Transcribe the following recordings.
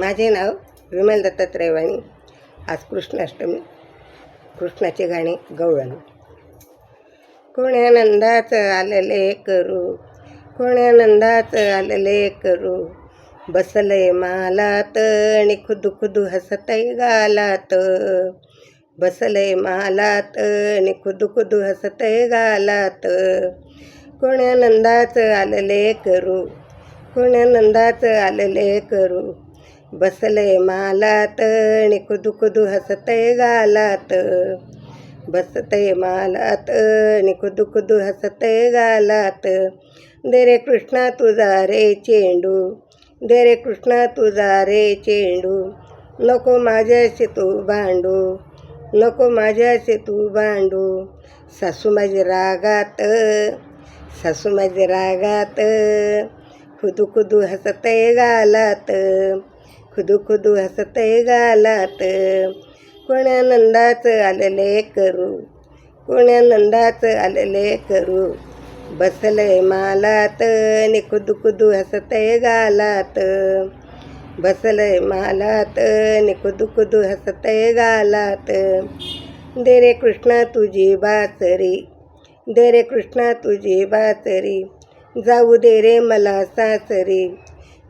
माझे नाव विमल दत्तात्रय वाणी आज कृष्णाष्टमी कृष्णाचे गाणे गवळण. कोण्या नंदाचं आलेले करू कोण्या नंदाचं आलेले करू बसले मालात आणि खुदू खुदू हसतय गालात. बसले मालात आणि खुदू खुदू हसतय गालात. कोण्या नंदाचं आलेले करू कोण्या नंदाचं आलेले करू बसले मालात आणि खुदू हसतय गालात. बसतय मालात आणि खुदू खुदू हसतय गालात. दे रे कृष्णा तुझा रे चेंडू. दे रे कृष्णा तुझा रे चेंडू. नको माझ्याशी तू भांडू. नको माझ्याशी तू भांडू. सासू माझी रागात सासू माझी रागात. खुदू खुदू हसतय गालात. खुदू खुदू हसतय गालात. कोण्या नंदाचं आलेले करू? कोण्या नंदाचं आलेले करू? बसलंय मालात आणि खुदू खुदू हसतय गालात. बसलंय मालात आणि खुदू खुदू हसतय गालात. दे रे कृष्णा तुझी बासरी दे रे कृष्णा तुझी बासरी. जाऊ दे रे मला सासरी.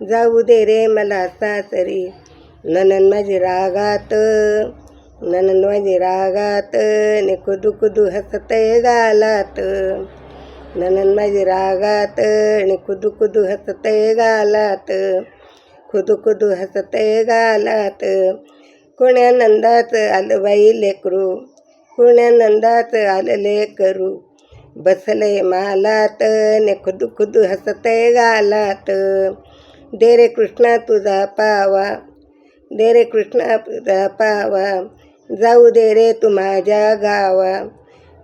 जाऊ दे रे मला सासरी ननन माझी रागात ननन माझी रागात ने खुदू खुदू हसत गालात. ननन माझी रागात ने खुदू खुदू हसत गालात. खुदू खुदू हसत गालात. कोण्या नंदात आलं बाई लेकरू कोण्या नंदात आलं लेकरू. बसले मालात ने खुदू खुदू हसत गालात. दे रे कृष्णा तुझा पावा दे रे कृष्णा तुझा पावा. जाऊ दे रे तू माझ्या गावा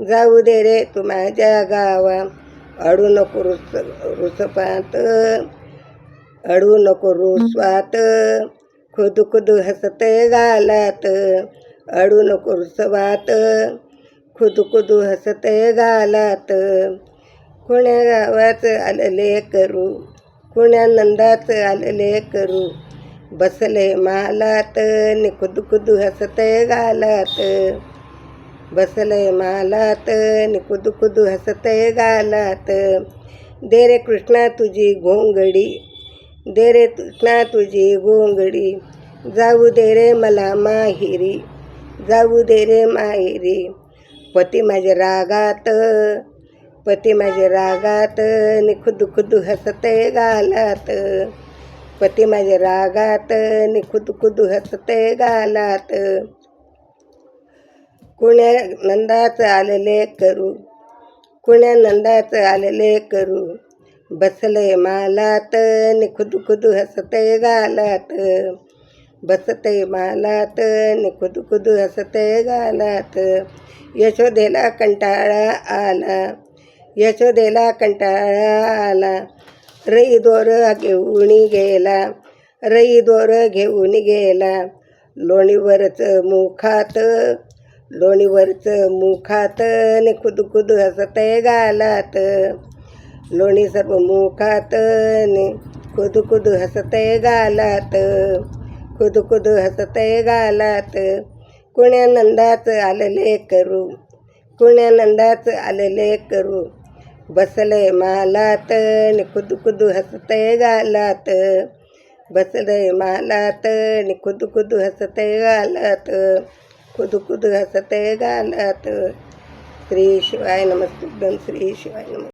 जाऊ दे रे तू माझ्या गावा. अडू नको रुस रुसपात अडू नको रुसवात. खुदू खुदू हसत गालात अडू नको रुसवात. खुदू खुदू हसत गालात. कोण्या गावाचं आलेले करू? कुण्यानंदात आलेले करू. बसले मालात नि खुद खुद हसतय गालात. बसले मालात नि खुद खुद हसतय गालात. दे रे कृष्णा तुझी घोंगडी दे रे कृष्णा तुझी घोंगडी. जाऊ दे रे मला माहिरी जाऊ दे रे माहिरी. पती माझ्या रागात पती माझे रागात नि खुद खुद हसतय गालात. पती माझे रागात नि खुद खुद हसतय गालात. कुण्या नंदाचं आलेले करू कुण्या नंदाचं आलेले करू. बसले मालात नि खुद खुद हसतय गालात. बसते मालात नि खुद खुद हसतय गालात. यशोदेला कंटाळा आला. यशोदेला कंटाळा आला रई दोर घेऊन गेला रई दोर घेऊन गेला लोणीवरचं मुखात लोणीवरचं मुखात नि खुद खुद हसत गालात लोणी सर्व मुखात नि खुद खुद हसतय गालात खुद खुद हसतय गालात कुण्या नंदाचं आलेले करू कुण्या नंदाचं आलेले करू बसले मालात नि खुद खुद हसतय गालात. बसले मालात नि खुद खुद हसतय गालात. खुद खुद हसते गालात. श्री शिवाय नमस्तुभ्यं श्री शिवाय नमस्ते